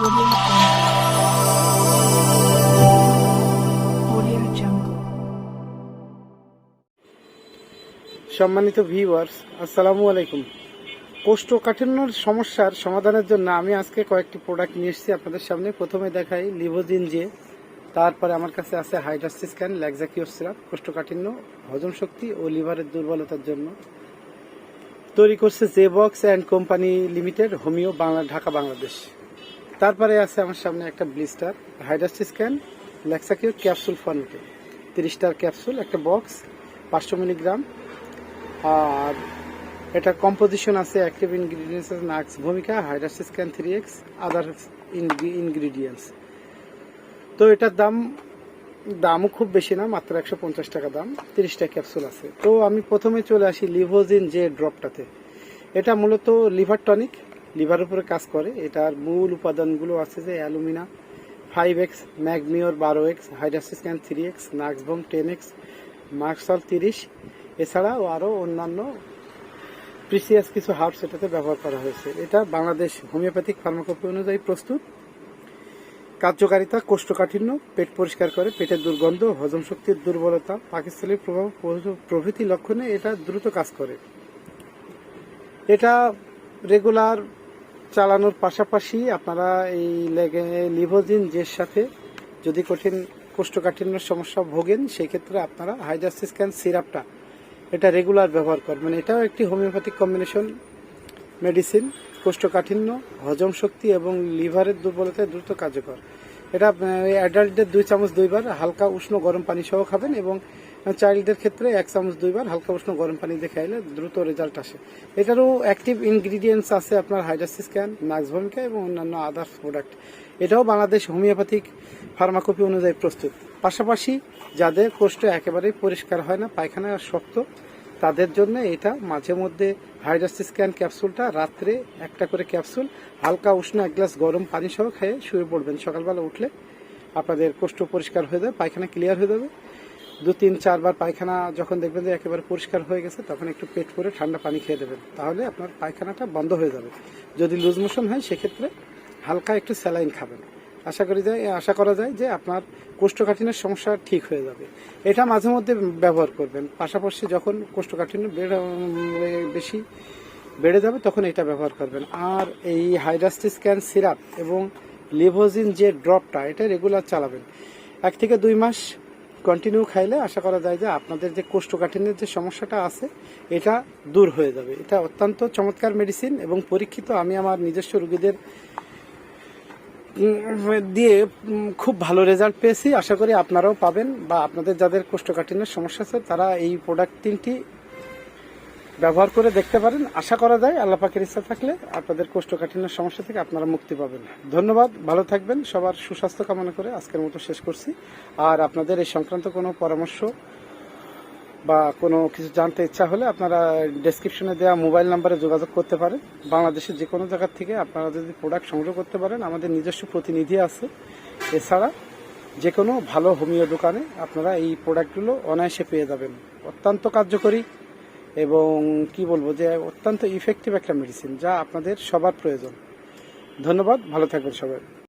সম্মানিত ভিউয়ার্স আসসালামু আলাইকুম। কোষ্ঠকাঠিন্যর সমস্যার সমাধানের জন্য আমি আজকে কয়েকটি প্রোডাক্ট নিয়ে এসেছি আপনাদের সামনে। প্রথমে দেখাই লিভোজিন যে, তারপরে আমার কাছে আছে হাইড্রাসিস ক্যান ল্যাক্সাকিওর সিরাপ কোষ্ঠকাঠিন্য, হজম শক্তি ও লিভারের দুর্বলতার জন্য। তৈরি করছে J box and company limited homeo Bangla, Dhaka, Bangladesh. তারপরে আছে আমার সামনে একটা blister hydrastis scan Laxacure capsule ফর্মেটে তিরিশটার ক্যাপসুল একটা বক্স পাঁচশো মিলিগ্রাম আর এটা কম্পোজিশন আছে active ingredients nux vomica hydrastis scan three X other ingredients তো এটার দাম, দামও খুব বেশি না, মাত্র একশো পঞ্চাশ টাকা দাম, তিরিশটা ক্যাপসুল আছে। তো আমি প্রথমে চলে আসি লিভোজিন যে ড্রপটাতে এটা মূলত লিভার টনিক লিভার উপরে কাজ করে। এটার মূল উপাদানগুলো আছে যে অ্যালুমিনা ফাইভ এক্স ম্যাগমিওর বারো X hydrastis can three X nux vom ten X merc sol তিরিশ। এছাড়াও আরও অন্যান্য প্রিসিয়াস কিছু হার্বস এটাতে ব্যবহার করা হয়েছে। এটা বাংলাদেশ হোমিওপ্যাথিক ফার্মাকোপি অনুযায়ী প্রস্তুত। কার্যকারিতা কোষ্ঠকাঠিন্য, পেট পরিষ্কার করে, পেটের দুর্গন্ধ, হজম শক্তির দুর্বলতা পাকিস্তানের প্রভাব প্রভৃতি লক্ষণে এটা দ্রুত কাজ করে। এটা রেগুলার চালানোর পাশাপাশি আপনারা এই লিভোজিন জের সাথে যদি কঠিন কোষ্ঠকাঠিন্যের সমস্যা ভোগেন সেই ক্ষেত্রে আপনারা হাইড্রাসিস ক্যান সিরাপটা এটা রেগুলার ব্যবহার করবেন এটাও একটি হোমিওপ্যাথিক কম্বিনেশন মেডিসিন, কোষ্ঠকাঠিন্য, হজম শক্তি এবং লিভারের দুর্বলতায় দ্রুত কার্যকর। এটা অ্যাডাল্টদের দুই চামচ দুইবার হালকা উষ্ণ গরম পানি সহ খাবেন এবং চাইল্ডদের ক্ষেত্রে এক চামচ দুইবার হালকা উষ্ণ গরম পানি দিয়ে খাইলে দ্রুত রেজাল্ট আসে। এটারও অ্যাক্টিভ ইনগ্রিডিয়েন্টস আছে আপনার হাইড্রাসিস ক্যান নাক্স এবং অন্যান্য আদার্স প্রোডাক্ট এটাও বাংলাদেশ হোমিওপ্যাথিক ফার্মাকপি অনুযায়ী প্রস্তুত। পাশাপাশি যাদের কোষ্ঠ একেবারেই পরিষ্কার হয় না পায়খানা শক্ত তাদের জন্য এটা মাঝে মধ্যে হাইড্রাসিস ক্যান ক্যাপসুলটা রাত্রে একটা করে ক্যাপসুল হালকা উষ্ণ এক গ্লাস গরম পানি সহ খেয়ে শুয়ে পড়বেন। সকালবেলা উঠলে আপনাদের কোষ্ঠ পরিষ্কার হয়ে যাবে, পায়খানা ক্লিয়ার হয়ে যাবে। দু তিন চারবার পায়খানা যখন দেখবেন যে একেবারে পরিষ্কার হয়ে গেছে, তখন একটু পেট করে ঠান্ডা পানি খেয়ে দেবেন। তাহলে আপনার পায়খানাটা বন্ধ হয়ে যাবে। যদি লুজ মোশন হয়, সেক্ষেত্রে হালকা একটু স্যালাইন খাবেন। আশা করি যায় আশা করা যায় যে আপনার কোষ্ঠকাঠিন্যের সমস্যা ঠিক হয়ে যাবে। এটা মাঝে মধ্যে ব্যবহার করবেন। পাশাপাশি যখন কোষ্ঠকাঠিন্য বেড়ে বেশি বেড়ে যাবে, তখন এটা ব্যবহার করবেন। আর এই হাইড্রাস্টিস ক্যান সিরাপ এবং লিভোজিন যে ড্রপটা, এটা রেগুলার চালাবেন। এক থেকে দুই মাস কন্টিনিউ খাইলে আশা করা যায় যে আপনাদের যে কোষ্ঠকাঠিন্যের যে সমস্যাটা আছে, এটা দূর হয়ে যাবে। এটা অত্যন্ত চমৎকার মেডিসিন এবং পরীক্ষিত আমি আমার নিজস্ব রুগীদের দিয়ে খুব ভালো রেজাল্ট পেয়েছি। আশা করি আপনারাও পাবেন বা আপনাদের যাদের কোষ্ঠকাঠিন্যের সমস্যা আছে, তারা এই প্রোডাক্ট তিনটি ব্যবহার করে দেখতে পারেন। আশা করা যায় আল্লাহ ইচ্ছা থাকলে আপনাদের কোষ্ঠকাঠিন্যের সমস্যা থেকে আপনারা মুক্তি পাবেন। ধন্যবাদ, ভালো থাকবেন, সবার সুস্বাস্থ্য কামনা করে আজকের মতো শেষ করছি। আর আপনাদের এই সংক্রান্ত কোনো পরামর্শ বা কোনো কিছু জানতে ইচ্ছা হলে আপনারা ডেসক্রিপশনে দেওয়া মোবাইল নাম্বারে যোগাযোগ করতে পারেন। বাংলাদেশের যে কোনো জায়গার থেকে আপনারা যদি প্রোডাক্ট সংগ্রহ করতে পারেন, আমাদের নিজস্ব প্রতিনিধি আছে। এছাড়া যে কোনো ভালো হোমিও দোকানে আপনারা এই প্রোডাক্টগুলো অনায়াসে পেয়ে যাবেন। অত্যন্ত কার্যকরী এবং কি বলব যে অত্যন্ত ইফেক্টিভ একটা মেডিসিন যা আপনাদের সবার প্রয়োজন। ধন্যবাদ, ভালো থাকবেন সবাই।